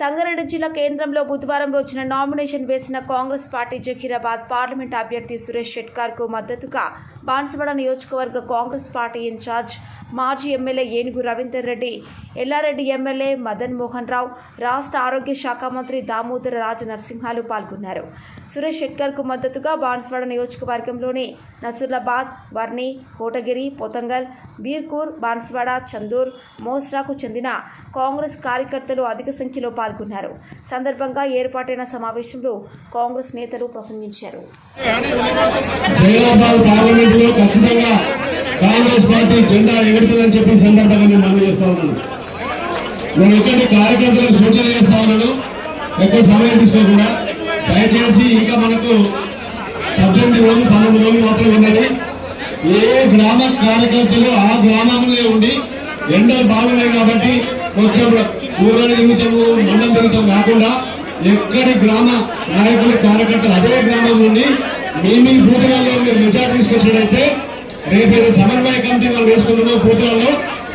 సంగారెడ్డి జిల్లా కేంద్రంలో బుధవారం రోజున నామినేషన్ వేసిన కాంగ్రెస్ పార్టీ జహీరాబాద్ పార్లమెంట్ అభ్యర్థి సురేష్ షెట్కార్కు మద్దతుగా బాన్సువాడ నియోజకవర్గ కాంగ్రెస్ పార్టీ ఇన్ఛార్జ్ మాజీ ఎమ్మెల్యే ఏనుగు రవీందర్ రెడ్డి ఎల్లారెడ్డి ఎమ్మెల్యే మదన్ మోహన్ రావు రాష్ట్ర ఆరోగ్య శాఖ మంత్రి దామోదర రాజ నరసింహాలు పాల్గొన్నారు. సురేష్ షెట్కర్కు మద్దతుగా బాన్సువాడ నియోజకవర్గంలోని నసుర్లాబాద్ వర్ణి కోటగిరి పోతంగల్ బీర్కూర్ బాన్సువాడ చందూర్ మోస్రాకు చెందిన కాంగ్రెస్ కార్యకర్తలు అధిక సంఖ్యలో పాల్గొన్నారు. పాల్గొన్నారు. సందర్భంగా ఏర్పాటైన సమావేశంలో కాంగ్రెస్ నేతలు ప్రసంగించారు. కాంగ్రెస్ పార్టీ జెండా ఎగురుతుందని చెప్పి సందర్భంగా నేను మనం చేస్తా ఉన్నాను. నేను ఒకటి కార్యకర్తలకు సూచన చేస్తా ఉన్నాను ఎక్కువ సమయం తీసుకోకుండా. దయచేసి ఇంకా మనకు పద్దెనిమిది రోజులు పన్నెండు రోజులు మాత్రమే ఉన్నది. ఏ గ్రామ కార్యకర్తలు ఆ గ్రామంలో ఉండి ఎండలు బాగున్నాయి కాబట్టి కొంచెం ఊరని తిరుగుతాము మండలం తిరుగుతాం కాకుండా ఎక్కడి గ్రామ నాయకులు కార్యకర్తలు అదే గ్రామం నుండి మీ మీ బూతులలో మీరు మెజార్టీ తీసుకొచ్చినట్టయితే రేపు ఏదో సమన్వయ కమిటీ వాళ్ళు వేసుకుంటున్నాం బూతులలో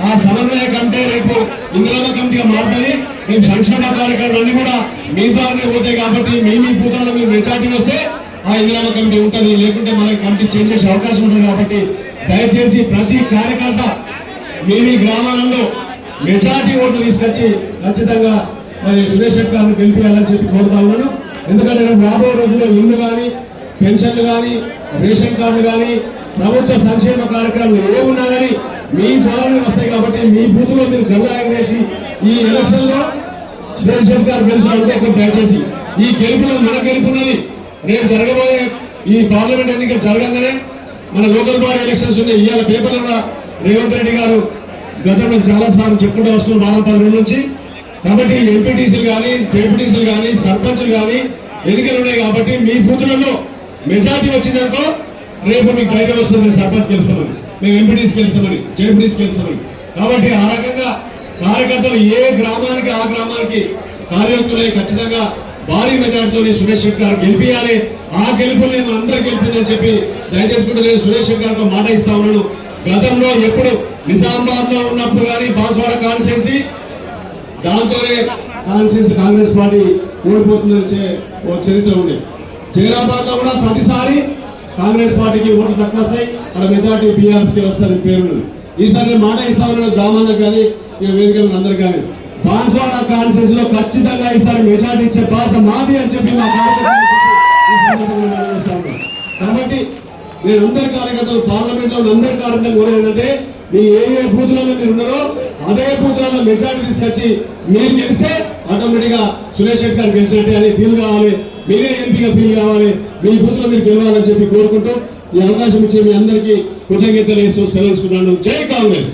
ఆ సమన్వయ కమిటీ రేపు ఇందులో కమిటీగా మారుతుంది. మేము సంక్షేమ కార్యక్రమాలు అన్ని కూడా మీ ద్వారానే పోతాయి కాబట్టి మీ మీ బూతులలో మీరు మెజార్టీ వస్తే ఆ ఇందిరామ కమిటీ ఉంటుంది. లేకుంటే మనకి కమిటీ చేంజ్ చేసే అవకాశం ఉంటుంది కాబట్టి దయచేసి ప్రతి కార్యకర్త మీ మీ గ్రామాలలో మెజార్టీ ఓట్లు తీసుకొచ్చి ఖచ్చితంగా మరి సురేష్ గారిని గెలిపించాలని చెప్పి కోరుతా ఉన్నాను. ఎందుకంటే రేపు రాబోయే రోజుల్లో ఇల్లు కానీ పెన్షన్లు కానీ రేషన్ కార్డులు కానీ ప్రభుత్వ సంక్షేమ కార్యక్రమాలు ఏమున్నా కానీ మీ ద్వారానే వస్తాయి కాబట్టి మీ బూత్లో మీరు గల్లాయం వేసి ఈ ఎలక్షన్లో సురేష్ రెడ్డి గారు గెలిచినట్టు ఒక దయచేసి ఈ గెలుపులో మన గెలుపున్నది రేపు జరగబోయే ఈ పార్లమెంట్ ఎన్నిక జరగంగానే మన లోకల్ బాడీ ఎలక్షన్స్ ఉన్నాయి. ఇవాళ పేపర్లు కూడా రేవంత్ రెడ్డి గారు గతంలో చాలా సార్లు చెప్పుకుంటూ వస్తున్నారు వారం రోజుల నుంచి. కాబట్టి ఎంపీటీసీలు కానీ జెడ్పీటీసీలు కానీ సర్పంచ్లు కానీ ఎన్నికలు ఉన్నాయి కాబట్టి మీ బూతులలో మెజార్టీ వచ్చిందనుకో రేపు మీకు బయట వస్తుంది సర్పంచ్ గెలుస్తామని. మేము ఎంపీటీసీ గెలుస్తామని జెడ్పీటీసీ గెలుస్తామని. కాబట్టి ఆ రకంగా కార్యకర్తలు ఏ గ్రామానికి ఆ గ్రామానికి కార్యకర్తలే ఖచ్చితంగా భారీ మెజార్టీతో సురేష్ శెట్టి గారు గెలిపించాలి ఆ గెలుపుని మన అందరు గెలుపుందని చెప్పి దయచేసుకుంటూ నేను సురేష్ శెట్టి గారితో మాట ఇస్తా ఉన్నాను. గతంలో ఎప్పుడు నిజామాబాద్లో ఉన్నప్పుడు కానీ బాన్స్వాడ కాన్స్టిట్యూన్సీ దాంతోనే కాన్స్టిట్యూన్సీ కాంగ్రెస్ పార్టీ ఓడిపోతుందని ఓ చరిత్ర ఉంది. జైరాబాద్లో కూడా ప్రతిసారి కాంగ్రెస్ పార్టీకి ఓట్లు తక్కువ వస్తాయి అక్కడ మెజార్టీ బీఆర్సీ వస్తారని పేరు ఈసారి నేను మాట ఇస్తా గ్రామాలకు కానీ ఈ వేదికల అందరికి కానీ. బాన్స్వాడ కాన్స్టిట్యూన్సీ లో ఖచ్చితంగా ఈసారి మెజార్టీ ఇచ్చే బాధ్యత మాది అని చెప్పి మా కార్యకర్తలకు నేను అందరి కార్యకర్తలు పార్లమెంట్లో అందరి కార్యకర్తలు కూడా ఏంటంటే మీ ఏ ఏ బూతులలో మీరు ఉన్నారో అదే బూతులలో మెజారిటీ తీసుకొచ్చి మీరు గెలిస్తే ఆటోమేటిక్గా సురేష్ రెడ్డి గారు గెలిచినట్టే అని ఫీల్ కావాలి. మీరే ఎంపీగా ఫీల్ కావాలి. మీ బూత్లో మీరు గెలవాలని చెప్పి కోరుకుంటూ ఈ అవకాశం ఇచ్చే మీ అందరికీ కృతజ్ఞతలు వేస్తూ సెలవుకున్నాను జై కాంగ్రెస్!